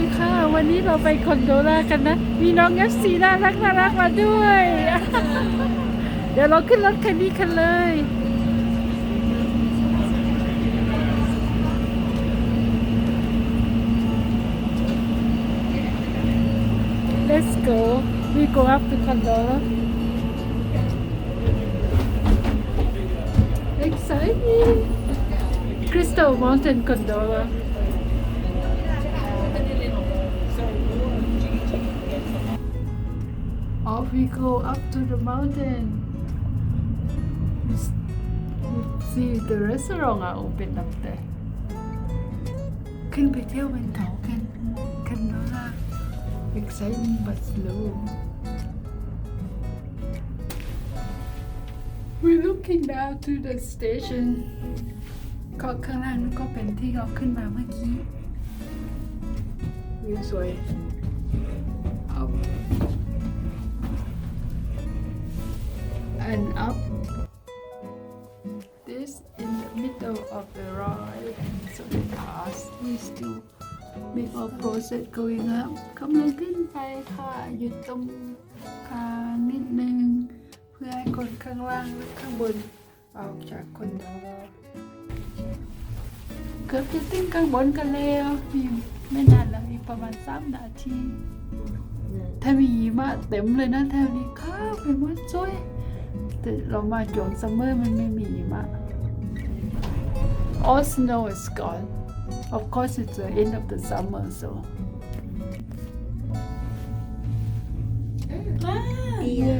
ดีค่ะ วันนี้เราไปคอนโดรากันนะ มีน้องเอฟซีน่ารักน่ารักมาด้วย เดี๋ยวเราขึ้นรถคันนี้กันเลย Let's go. We go up to Condora. Exciting! Crystal Mountain Condora. We go up to the mountain. We s- we see the restaurant are open up there. ขึ้นไปเที่ยวบนเขากันกันโนรา exciting but slow we're looking down to the station ก็ข้างล่างนั่นก็เป็นที่เราขึ้นมาเมื่อกี้วิวสวย up up this in the middle of the ride so the cars we still make our process going up กำลังขึ้นไปค่ะหยุดตรงกลางนิดนึง เพื่อให้คนข้างล่างและข้างบนออกจากคอนโดเกือบจะถึงข้างบนกันแล้วมีไม่นานแล้วอีกประมาณสามนาทีถ้ามีหิมะเต็มเลยนะแถวนี้ข้าวไปหมดสวย แต่เรามาช่วงซัมเมอร์มันไม่มีหิมะ All snow is gone. Of course, it's the end of the summer, so. Yeah.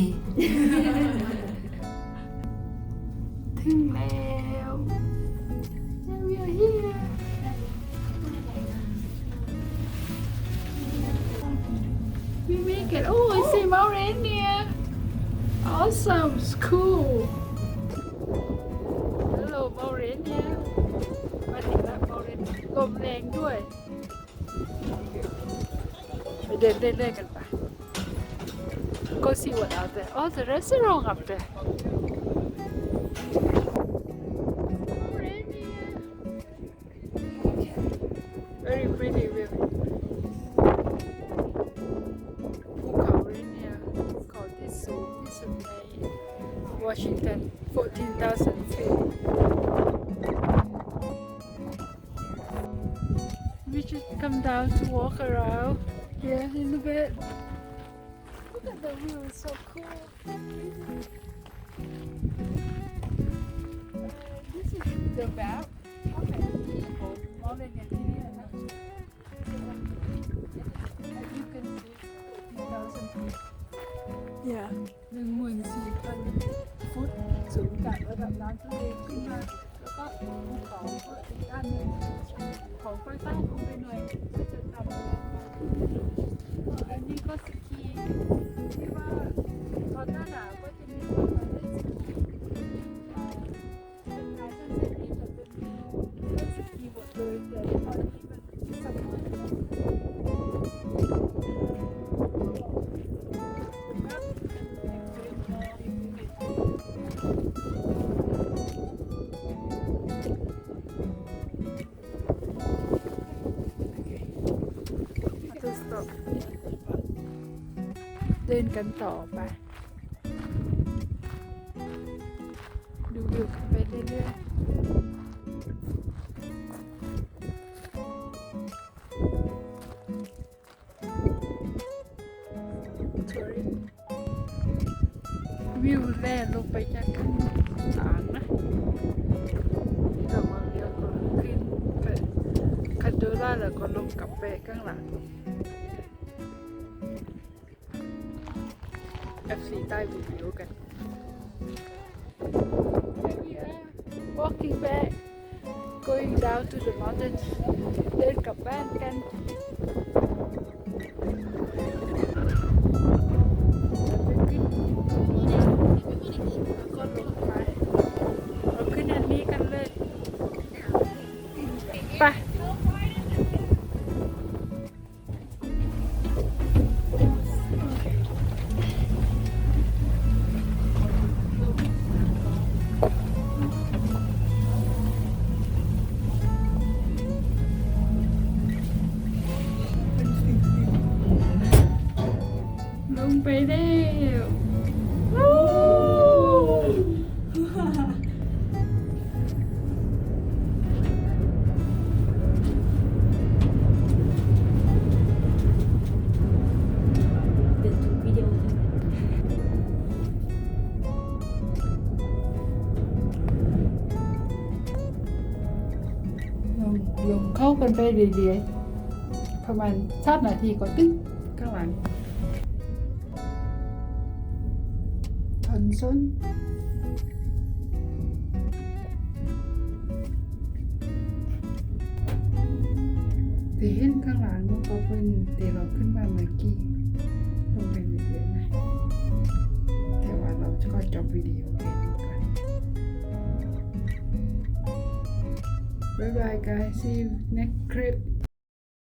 ทักที ถึงแล้ว And we are here We make it. Oh, I see Maurania. Awesome. It's cool. Hello, Maurania. มาถึงแล้ว Maurania ลมแรงด้วย ไปเดินเรื่อยๆกันไป Go see what out there. Oh, the restaurant up there. Maurania. Very pretty view. ภูเขาเลยเนี่ยภูเขาที่สูงที่สุดในวอชิงตัน14,000 feet We just come down to walk around here in a bit Look at the view, it's so cool. This is the map. Okay. You can see 3,000 feet. Yeah. ฟุตสูงจากระดับน้ำทะเลขึ้นมาแล้วก็ภูเขาก็อีกด้านหนึ่งของไฟใต้ลงไปหน่อยก็จะทำอันนี้ก็ เดินกันต่อไป ดูวิวกันไปเรื่อยๆทั วิวแล่ลงไปจากข้างล่างนะกลับมาเลี้ยวก็ขึ้นไปคันโดล่าแล้วก็ลงกลับไปข้างหลัง FC ใต้วิดีโอกัน walking back going down to the mountains เดินกลับบ้านกัน ไปลงไปแล้ววู้ กันไปเรื่อยๆประมาณสามนาทีก็ตึ้งข้างหลังถอนส้นแต่เห็นข้างหลังมันก็เป็นเดี๋ยวเราขึ้นมาเมื่อกี้ลงไปเรื่อยๆนะแต่ว่าเราก็จบวิดีโอแค่นี้ก่อน Bye bye guys. See you next clip.